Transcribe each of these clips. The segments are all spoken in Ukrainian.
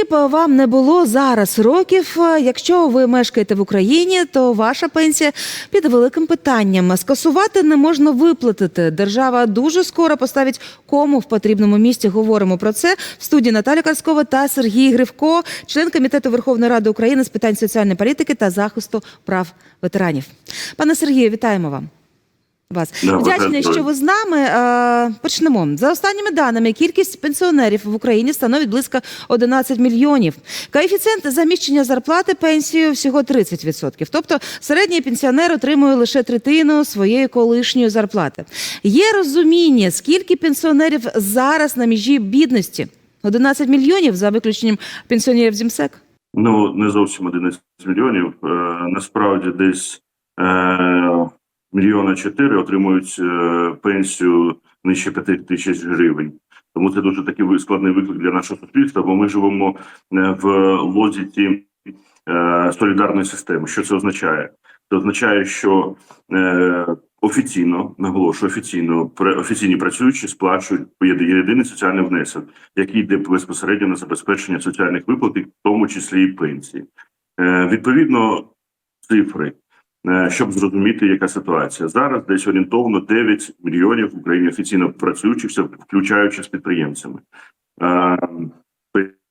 Скільки б вам не було зараз років, е, якщо ви мешкаєте в Україні, то ваша пенсія під великим питанням. Скасувати не можна виплатити. Держава дуже скоро поставить кому в потрібному місці. Говоримо про це в студії Наталя Карськова та Сергій Гривко, член комітету Верховної Ради України з питань соціальної політики та захисту прав ветеранів. Пане Сергію, вітаємо вам. Вас Да, вдячний, що ви з нами. Е, Почнемо за останніми даними. Кількість пенсіонерів в Україні становить близько 11 мільйонів. Коефіцієнт заміщення зарплати пенсією всього 30%. Тобто середній пенсіонер отримує лише третину своєї колишньої зарплати. Є розуміння, скільки пенсіонерів зараз на межі бідності? 11 мільйонів за виключенням пенсіонерів з МСЕК? Ну не зовсім 11 мільйонів. Е, насправді десь е, мільйона чотири отримують е, пенсію нижче 5 тисяч гривень. Тому це дуже такий складний виклик для нашого суспільства, бо ми живемо е, в логіці е, солідарної системи. Що це означає? Це означає, що офіційно наголошую, офіційно офіційні працюючі сплачують єдиний соціальний внесок, який йде безпосередньо на забезпечення соціальних виплат, в тому числі і пенсії. Відповідно, цифри, щоб зрозуміти, яка ситуація зараз. Десь орієнтовно 9 мільйонів в Україні офіційно працюючих, включаючи з підприємцями. Е,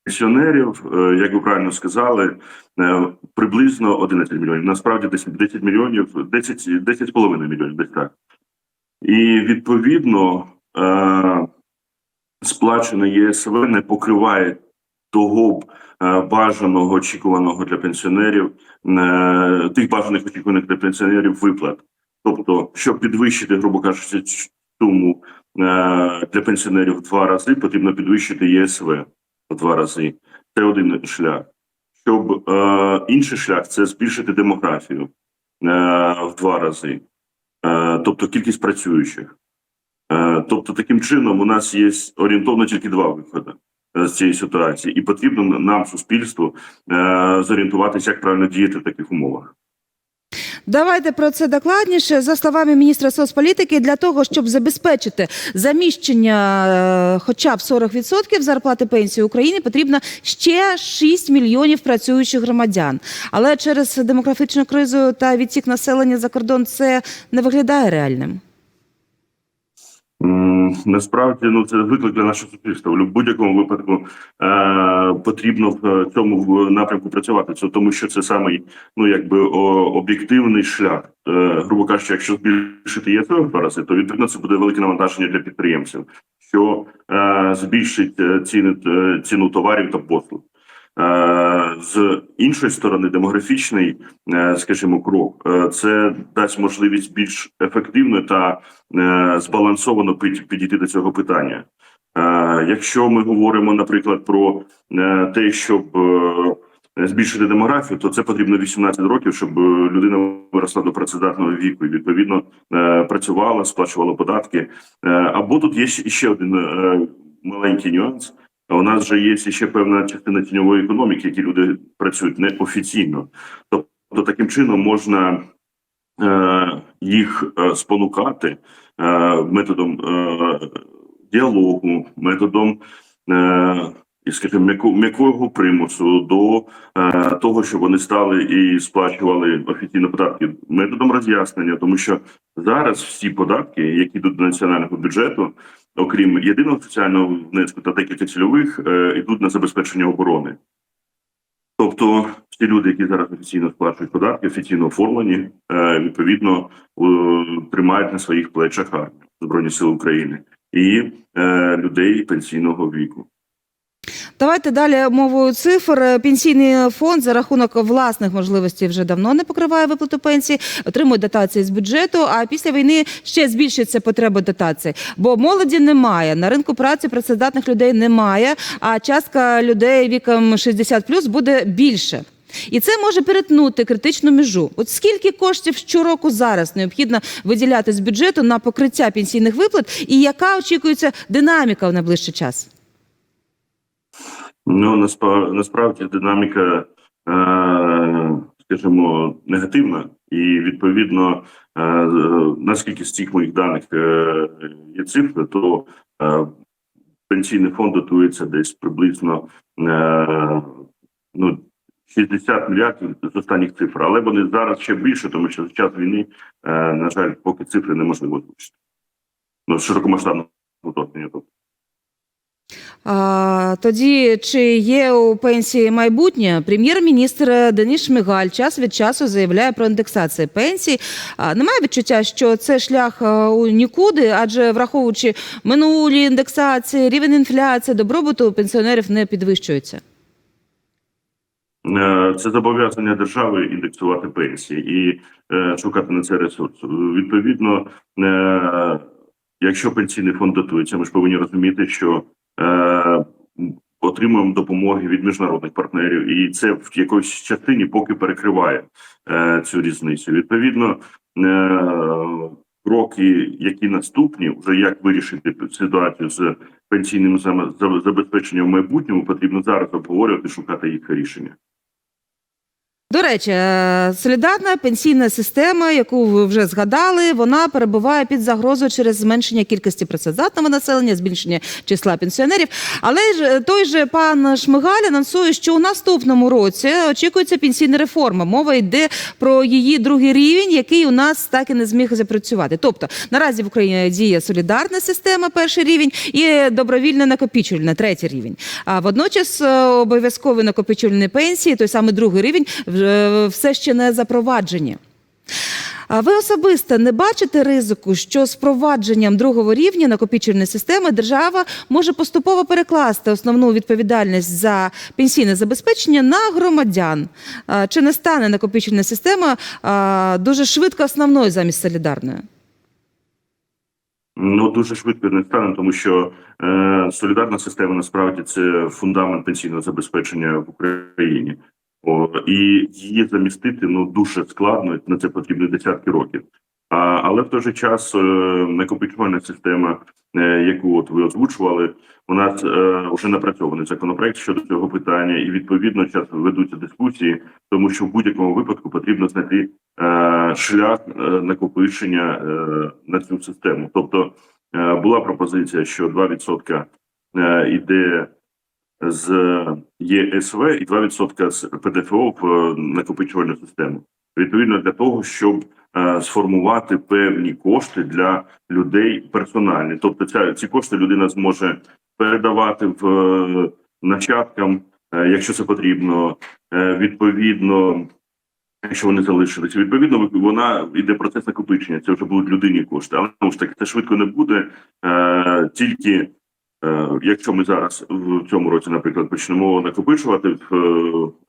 Пенсіонерів, е, як ви правильно сказали, е, приблизно 11 мільйонів. Насправді десь 10 мільйонів, 10, 10,5 мільйонів, десь так. І відповідно е, сплачене ЄСВ не покриває того б е, бажаного очікуваного для пенсіонерів, е, тих бажаних очікуваних для пенсіонерів виплат. Тобто, щоб підвищити, грубо кажучи, суму е, для пенсіонерів в два рази, потрібно підвищити ЄСВ в два рази. Це один шлях. Щоб е, інший шлях це збільшити демографію е, в два рази, е, тобто кількість працюючих. Е, Тобто, таким чином, у нас є орієнтовно тільки два виходи з цієї ситуації, і потрібно нам, суспільству, е, зорієнтуватися, як правильно діяти в таких умовах. Давайте про це докладніше. За словами міністра соцполітики, для того, щоб забезпечити заміщення е, хоча б 40% зарплати пенсії України, потрібно ще 6 мільйонів працюючих громадян. Але через демографічну кризу та відтік населення за кордон це не виглядає реальним. Насправді, ну це виклик для нашого суспільства. В будь-якому випадку е, потрібно в цьому напрямку працювати. Це тому, що це самий ну якби об'єктивний шлях. Е, грубо кажучи, якщо збільшити є в два то відповідно це буде велике навантаження для підприємців, що е, збільшить е, ціни е, ціну товарів та послуг. Е, З іншої сторони, демографічний, е, скажімо, крок е, це дасть можливість більш ефективно та збалансовано підійти до цього питання. Якщо ми говоримо, наприклад, про те, щоб збільшити демографію, то це потрібно 18 років, щоб людина виросла до працездатного віку і відповідно працювала, сплачувала податки. Або тут є ще один маленький нюанс. У нас же є ще певна частина тіньової економіки, які люди працюють неофіційно. Тобто таким чином можна е, їх е, спонукати е, методом е, діалогу, методом е, і, скажімо, м'яко- м'якого примусу до е, того, щоб вони стали і сплачували офіційно податки методом роз'яснення, тому що зараз всі податки, які йдуть до національного бюджету, окрім єдиного соціального внеску та декілька цільових, е, йдуть на забезпечення оборони. Тобто всі люди, які зараз офіційно сплачують податки, офіційно оформлені, е, відповідно е, тримають на своїх плечах армію Збройні Сили України і е, людей пенсійного віку. Давайте далі мовою цифр. Пенсійний фонд за рахунок власних можливостей вже давно не покриває виплату пенсії, отримує дотації з бюджету. А після війни ще збільшиться потреба дотацій, бо молоді немає. На ринку праці працездатних людей немає. А частка людей віком 60 буде більше. І це може перетнути критичну межу. От скільки коштів щороку зараз необхідно виділяти з бюджету на покриття пенсійних виплат, і яка очікується динаміка в найближчий час? Ну насправді динаміка, е, скажімо, негативна, і відповідно, е, наскільки з цих моїх даних е, є цифри, то пенсійний фонд дотується десь приблизно ну, 60 мільярдів з останніх цифр, але вони зараз ще більше, тому що за час війни, на жаль, поки цифри неможливо озвучити. Ну, широкомасштабного вторгнення. тобто. А, тоді чи є у пенсії майбутнє? Прем'єр-міністр Деніс Шмигаль час від часу заявляє про індексацію пенсій. А, немає відчуття, що це шлях у нікуди, адже враховуючи минулі індексації, рівень інфляції, добробуту пенсіонерів не підвищується. Е, Це зобов'язання держави індексувати пенсії і е, шукати на це ресурс. Відповідно, е, якщо пенсійний фонд дотується, ми ж повинні розуміти, що е, отримуємо допомоги від міжнародних партнерів, і це в якоїсь частині поки перекриває е, цю різницю. Відповідно, е, кроки, які наступні, вже як вирішити ситуацію з пенсійним забезпеченням в майбутньому, потрібно зараз обговорювати, шукати їх рішення. До речі, е, солідарна пенсійна система, яку ви вже згадали, вона перебуває під загрозою через зменшення кількості працездатного населення, збільшення числа пенсіонерів. Але ж е, той же пан Шмигаль анонсує, що у наступному році очікується пенсійна реформа. Мова йде про її другий рівень, який у нас так і не зміг запрацювати. Тобто наразі в Україні діє солідарна система, перший рівень, і добровільна накопичувальна, третій рівень. А водночас е, обов'язкові накопичувальні пенсії, той самий другий рівень, все ще не запроваджені. А ви особисто не бачите ризику, що з впровадженням другого рівня накопичувальної системи держава може поступово перекласти основну відповідальність за пенсійне забезпечення на громадян? Чи не стане накопичувальна система дуже швидко основною замість солідарної? Ну дуже швидко не стане, тому що е, солідарна система насправді це фундамент пенсійного забезпечення в Україні. О, і її замістити ну дуже складно. На це потрібно десятки років. А, але в той же час е, накопичувальна система, е, яку от ви озвучували, у нас е, вже напрацьований законопроект щодо цього питання, і відповідно зараз ведуться дискусії, тому що в будь-якому випадку потрібно знайти е, шлях е, накопичення е, на цю систему. Тобто е, була пропозиція, що 2% е, йде з ЄСВ і 2% з ПДФО в е, накопичувальну систему. Відповідно для того, щоб е, сформувати певні кошти для людей персональні. Тобто, ця ці кошти людина зможе передавати в е, нащадкам, якщо це потрібно. Відповідно, якщо вони залишилися, відповідно, вона йде процес накопичення. Це вже будуть людині кошти. Але ж таки, це швидко не буде тільки. Е, Якщо ми зараз в цьому році, наприклад, почнемо накопичувати в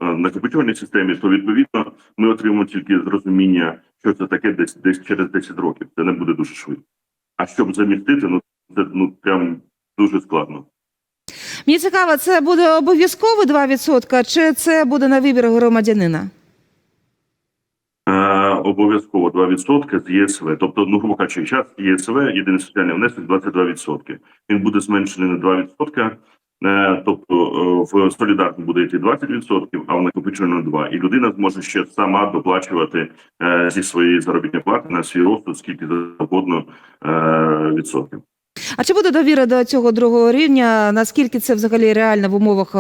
е, накопичувальній системі, то відповідно ми отримаємо тільки зрозуміння, що це таке десь десь через 10 років. Це не буде дуже швидко. А щоб замістити, ну це ну прям дуже складно. Мені цікаво, це буде обов'язково 2%, чи це буде на вибір громадянина? Обов'язково 2% з ЄСВ. Тобто, ну кажучи, час ЄСВ, єдиний соціальний внесок 22%. Він буде зменшений на 2%. Е, тобто е, в солідарку буде йти 20%, а в накопичувальну 2%. І людина зможе ще сама доплачувати е, зі своєї заробітної плати на свій розсуд, скільки завгодно відсотків. А чи буде довіра до цього другого рівня? Наскільки це взагалі реально в умовах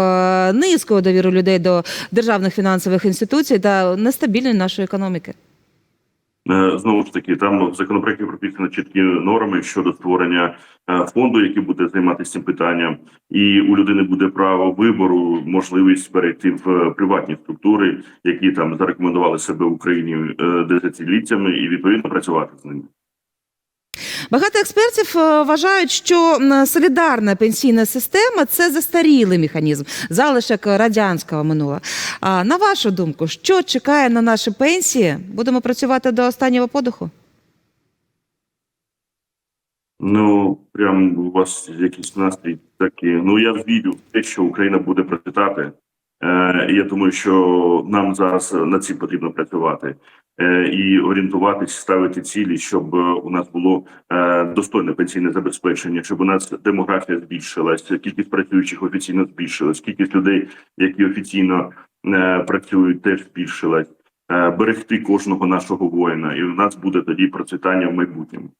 низької довіри людей до державних фінансових інституцій та нестабільної нашої економіки? Е, Знову ж таки, там в законопроекті прописано чіткі норми щодо створення е, фонду, який буде займатися цим питанням, і у людини буде право вибору, можливість перейти в приватні структури, які там зарекомендували себе в Україні е, десятиліттями, і відповідно працювати з ними. Багато експертів е, вважають, що солідарна пенсійна система це застарілий механізм, залишок радянського минулого. А на вашу думку, що чекає на наші пенсії? Будемо працювати до останнього подиху? Ну прям у вас якийсь настрій такий. Ну я вірю в те, що Україна буде процвітати. Е, я думаю, що нам зараз над цим потрібно працювати е, і орієнтуватись, ставити цілі, щоб у нас було е, достойне пенсійне забезпечення, щоб у нас демографія збільшилась, кількість працюючих офіційно збільшилась, кількість людей, які офіційно працюють, теж збільшилась. Берегти кожного нашого воїна, і у нас буде тоді процвітання в майбутньому.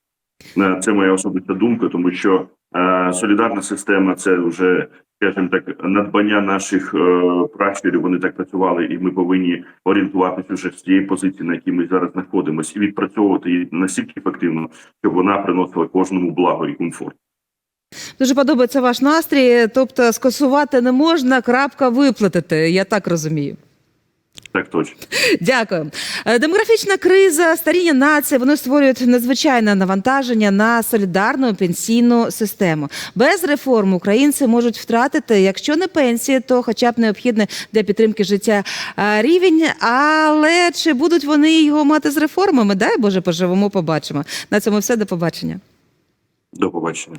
Е, Це моя особиста думка, тому що е, солідарна система це вже, скажімо так, надбання наших е, пращурів. Вони так працювали, і ми повинні орієнтуватися вже з тієї позиції, на якій ми зараз знаходимося, і відпрацьовувати її настільки ефективно, щоб вона приносила кожному благо і комфорт. Дуже подобається ваш настрій. Тобто скасувати не можна, крапка виплатити. Я так розумію. Так точно. Дякую. Е, Демографічна криза, старіння нації вони створюють надзвичайне навантаження на солідарну пенсійну систему. Без реформ українці можуть втратити, якщо не пенсії, то хоча б необхідне для підтримки життя е, рівень. Але чи будуть вони його мати з реформами? Дай Боже, поживемо, побачимо. На цьому все до побачення. До побачення.